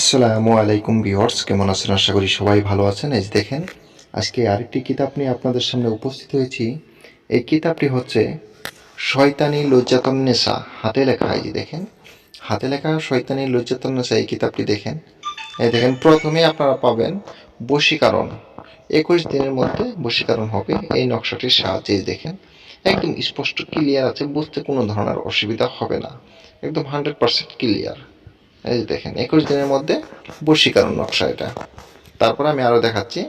আসসালামু আলাইকুম ভিউয়ার্স, কেমন আছেন? আশা করি সবাই ভালো আছেন। এই দেখেন, আজকে আরেকটি কিতাব নিয়ে আপনাদের সামনে উপস্থিত হয়েছি। এই কিতাবটি হচ্ছে শয়তানি লজ্জাতন নেশা, হাতে লেখা। এই যে দেখেন, হাতে লেখা শয়তানি লজ্জাতন নেশা, এই কিতাবটি দেখেন। এই দেখেন প্রথমে আপনারা পাবেন বশীকরণ। একুশ দিনের মধ্যে বশীকরণ হবে এই নকশাটির সাহায্যে। দেখেন, একদম স্পষ্ট ক্লিয়ার আছে, বুঝতে কোনো ধরনের অসুবিধা হবে না। একদম হান্ড্রেড পার্সেন্ট ক্লিয়ার এই যে দেখেন, একুশ দিনের মধ্যে বশীকরণ নকশা এটা। তারপর আমি আরও দেখাচ্ছি,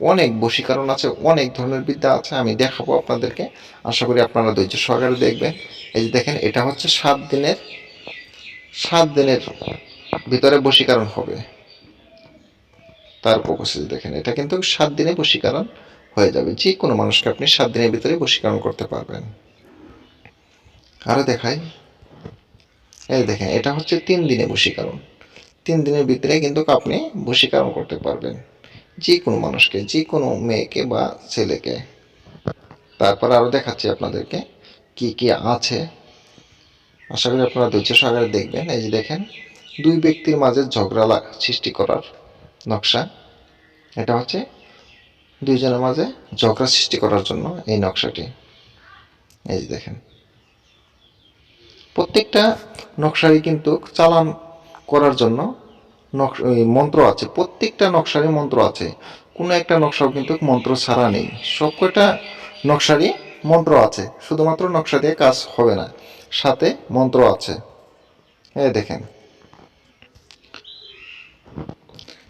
অনেক বশীকরণ আছে, অনেক ধরনের বিদ্যা আছে, আমি দেখাবো আপনাদেরকে। আশা করি আপনারা ধৈর্য সহকারে দেখবেন। এই যে দেখেন, এটা হচ্ছে সাত দিনের সাত দিনের ভিতরে বশীকরণ হবে। তারপর বসে দেখেন, এটা কিন্তু সাত দিনে বশীকরণ হয়ে যাবে। যে কোনো মানুষকে আপনি সাত দিনের ভিতরে বশীকরণ করতে পারবেন। আরও দেখাই। এই দেখেন, এটা হচ্ছে তিন দিনে বশীকরণ। তিন দিনের ভিতরে কিন্তু আপনি বশীকরণ করতে পারবেন। যে কোনো মানুষকে যে কোনো মেয়েকে বা ছেলেকে। তারপর আরও দেখাচ্ছি আপনাদেরকে কি কি আছে। আশা করি আপনারা ধৈর্য সহকারে দেখবেন। এই যে দেখেন, দুই ব্যক্তির মাঝে ঝগড়ালা সৃষ্টি করার নকশা। এটা হচ্ছে দুইজনের মাঝে ঝগড়া সৃষ্টি করার জন্য এই নকশাটি। এই যে দেখেন, প্রত্যেকটা নকশারই কিন্তু চালান করার জন্য নকশ- মন্ত্র আছে। প্রত্যেকটা নকশারই মন্ত্র আছে। কোনো একটা নকশাও কিন্তু মন্ত্র ছাড়া নেই। সবকটা নকশারই মন্ত্র আছে। শুধুমাত্র নকশা দিয়ে কাজ হবে না। সাথে মন্ত্র আছে। এই দেখেন।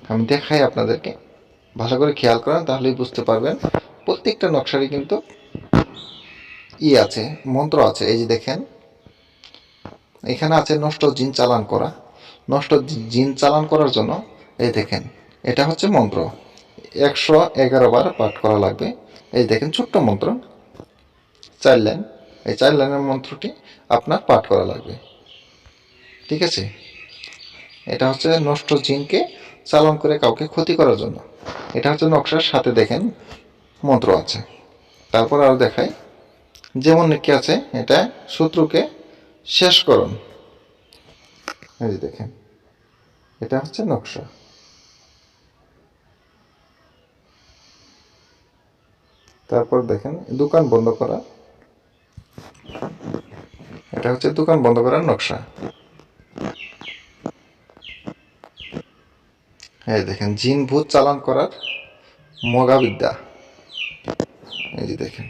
আমি দেখাই আপনাদেরকে। ভালো করে খেয়াল করেন, তাহলেই বুঝতে পারবেন। প্রত্যেকটা নকশারই কিন্তু ই আছে, মন্ত্র আছে। এই যে দেখেন। এখানে আছে নষ্ট জিন চালান করা। নষ্ট জিন চালান করার জন্য এই দেখেন, এটা হচ্ছে মন্ত্র। একশো এগারো বার পাঠ করা লাগবে। এই দেখেন ছোট্ট মন্ত্র। চার লাইন। এই চার লাইনের মন্ত্রটি আপনার পাঠ করা লাগবে। ঠিক আছে? এটা হচ্ছে নষ্ট জিনকে চালান করে কাউকে ক্ষতি করার জন্য। এটা হচ্ছে নকশার সাথে দেখেন মন্ত্র আছে। তারপর আরও দেখাই। যেমন কি আছে, এটা শত্রুকে শেষ করুন। এই দেখেন, এটা হচ্ছে নকশা। তারপর দেখেন, দোকান বন্ধ করা। এটা হচ্ছে দোকান বন্ধ করার নকশা। এই দেখেন, জিন ভূত চালান করার মগাবিদ্যা এই যে দেখেন।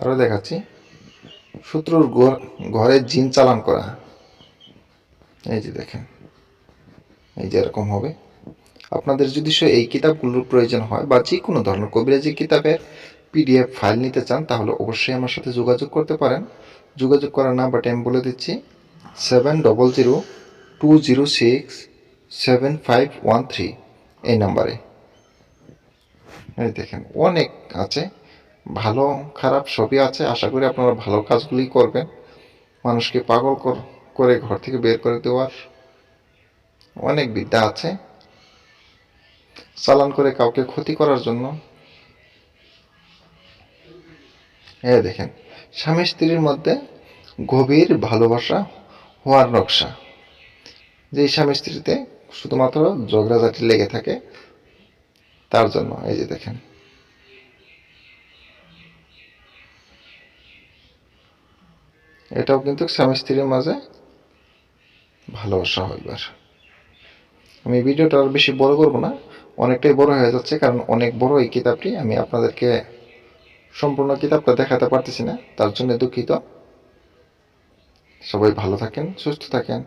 আরও দেখাচ্ছি। শত্রুর ঘর- জিন চালান করা। এই যে দেখেন। এই যে এরকম হবে। আপনাদের যদি সে এই কিতাবগুলোর প্রয়োজন হয় বা যে কোনো ধরনের কবিরাজি কিতাবের পিডিএফ ফাইল নিতে চান, তাহলে অবশ্যই আমার সাথে যোগাযোগ করতে পারেন। যোগাযোগ করার নাম্বারটা আমি বলে দিচ্ছি। Seven double zero two zero six seven five one three এই নাম্বারে। এই দেখেন, অনেক আছে। ভালো, খারাপ সবই আছে। আশা করি আপনারা ভালো কাজগুলি করবেন। মানুষকে পাগল কর- ঘর থেকে বের করে দেওয়ার অনেক বিদ্যা আছে। চালান করে কাউকে ক্ষতি করার জন্য। এ দেখেন, স্বামী স্ত্রীর মধ্যে গভীর ভালোবাসা হওয়ার নকশা। যে স্বামী স্ত্রীতে শুধুমাত্র ঝগড়াঝাটি লেগে থাকে, তার জন্য, এই যে দেখেন। এটাও কিন্তু স্বামী স্ত্রীর মাঝে ভালোবাসা হইবার আমি ভিডিওটা আর বেশি বড় করব না, অনেকটাই বড় হয়ে যাচ্ছে, কারণ অনেক বড় এই কিতাবটি আমি আপনাদেরকে সম্পূর্ণ কিতাবটা দেখাতে পারতেছি না, তার জন্য দুঃখিত। সবাই ভালো থাকেন, সুস্থ থাকেন।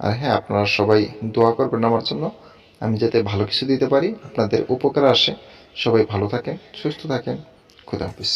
আর হ্যাঁ আপনারা সবাই দোয়া করবেন আমার জন্য, আমি যাতে ভালো কিছু দিতে পারি, আপনাদের উপকার আসে। সবাই ভালো থাকেন, সুস্থ থাকেন। খুদা হাফিজ।